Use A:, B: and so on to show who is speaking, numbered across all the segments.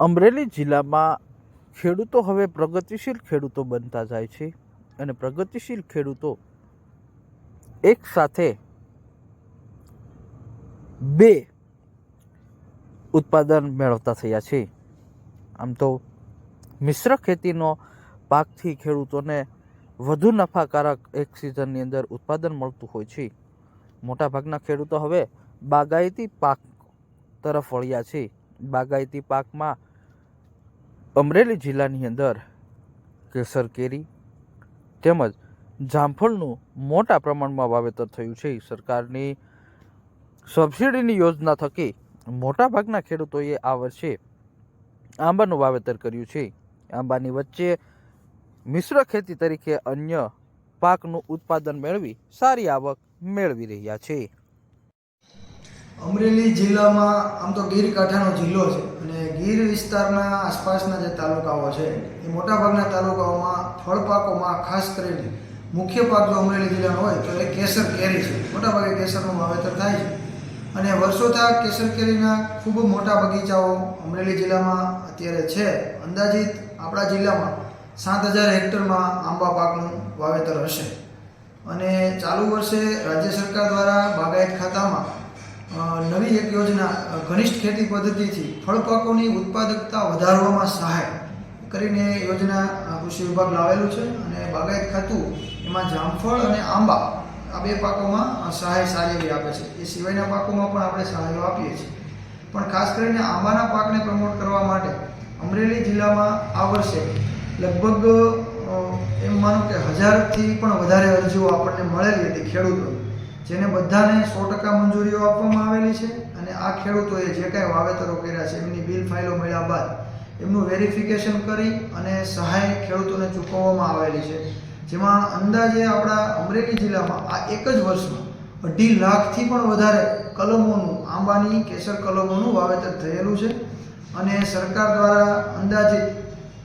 A: અમરેલી જિલ્લામાં ખેડૂતો હવે પ્રગતિશીલ ખેડૂતો બનતા જાય છે અને પ્રગતિશીલ ખેડૂતો એક સાથે બે ઉત્પાદન મેળવતા થયા છે. આમ તો મિશ્ર ખેતીનો પાકથી ખેડૂતોને વધુ નફાકારક એક સિઝનની અંદર ઉત્પાદન મળતું હોય છે. મોટાભાગના ખેડૂતો હવે બાગાયતી પાક તરફ વળ્યા છે. બાગાયતી પાકમાં અમરેલી જિલ્લાની અંદર કેસર કેરી તેમજ જામફળનું મોટા પ્રમાણમાં વાવેતર થયું છે. સરકારની સબસિડીની યોજના થકી મોટાભાગના ખેડૂતોએ આ વર્ષે આંબાનું વાવેતર કર્યું છે. આંબાની વચ્ચે મિશ્ર ખેતી તરીકે અન્ય પાકનું ઉત્પાદન મેળવી સારી આવક મેળવી રહ્યા છે.
B: અમરેલી જિલ્લામાં આમ તો ગીર કાંઠાનો જિલ્લો છે અને ગીર વિસ્તારના આસપાસના જે તાલુકાઓ છે, એ મોટાભાગના તાલુકાઓમાં ફળ પાકોમાં ખાસ કરીને મુખ્ય પાક જો અમરેલી જિલ્લાનો હોય તો એ કેસર કેરી છે. મોટાભાગે કેસરનું વાવેતર થાય છે. અને વર્ષોથી કેસર કેરીના ખૂબ મોટા બગીચાઓ અમરેલી જિલ્લામાં અત્યારે છે. અંદાજિત આપણા જિલ્લામાં સાત હજાર હેક્ટરમાં આંબા પાકનું વાવેતર હશે. અને ચાલુ વર્ષે રાજ્ય સરકાર દ્વારા બાગાયત ખાતામાં નવી એક યોજના ઘનિષ્ઠ ખેતી પદ્ધતિથી ફળ પાકોની ઉત્પાદકતા વધારવામાં સહાય કરીને યોજના કૃષિ વિભાગ લાવેલું છે અને બાગાયત ખાતું એમાં જામફળ અને આંબા આ બે પાકોમાં સહાય સારી એવી આપે છે. એ સિવાયના પાકોમાં પણ આપણે સહાયો આપીએ છીએ. પણ ખાસ કરીને આંબાના પાકને પ્રમોટ કરવા માટે અમરેલી જિલ્લામાં આ વર્ષે લગભગ એમ માનો કે હજારથી પણ વધારે અરજીઓ આપણને મળેલી હતી ખેડૂતો જેને બધાને સો ટકા મંજૂરીઓ આપવામાં આવેલી છે અને આ ખેડૂતોએ જે કાંઈ વાવેતરો કર્યા છે, એમની બિલ ફાઇલો મળ્યા બાદ એમનું વેરિફિકેશન કરી અને સહાય ખેડૂતોને ચૂકવવામાં આવેલી છે. જેમાં અંદાજે આપણા અમરેલી જિલ્લામાં આ એક જ વર્ષમાં અઢી લાખથી પણ વધારે કલમોનું, આંબાની, કેસર કલમોનું વાવેતર થયેલું છે અને સરકાર દ્વારા અંદાજે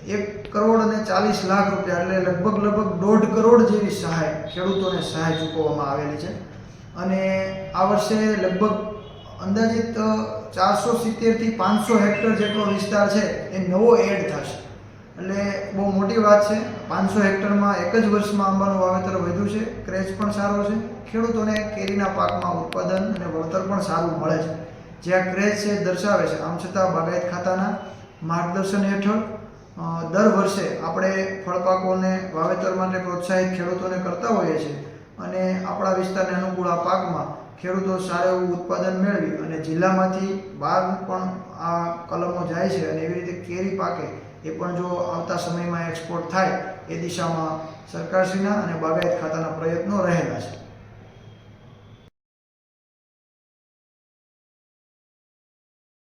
B: એક કરોડ અને ચાલીસ લાખ રૂપિયા એટલે લગભગ લગભગ દોઢ કરોડ જેવી સહાય ખેડૂતોને સહાય ચૂકવવામાં આવેલી છે. અને આ વર્ષે લગભગ અંદાજિત ચારસો સિત્તેરથી પાંચસો હેક્ટર જેટલો વિસ્તાર છે એ નવો એડ થશે. એટલે બહુ મોટી વાત છે. પાંચસો હેક્ટરમાં એક જ વર્ષમાં આંબાનું વાવેતર વધ્યું છે. ક્રેચ પણ સારો છે. ખેડૂતોને કેરીના પાકમાં ઉત્પાદન અને વળતર પણ સારું મળે છે. જે આ ક્રેચ છે દર્શાવે છે. આમ છતાં બાગાયત ખાતાના માર્ગદર્શન હેઠળ દર વર્ષે આપણે ફળપાકોને વાવેતર માટે પ્રોત્સાહિત ખેડૂતોને કરતા હોઈએ છીએ. અને આપણા વિસ્તારને અનુકૂળ આ પાકમાં ખેડૂતો સારું એવું ઉત્પાદન મેળવી અને જિલ્લામાંથી બહાર પણ આ કલમો જાય છે અને એવી રીતે કેરી પાકે એ પણ જો આવતા સમયમાં એક્સપોર્ટ થાય એ દિશામાં સરકારશ્રીના અને બાગાયત ખાતાના પ્રયત્નો રહેલા છે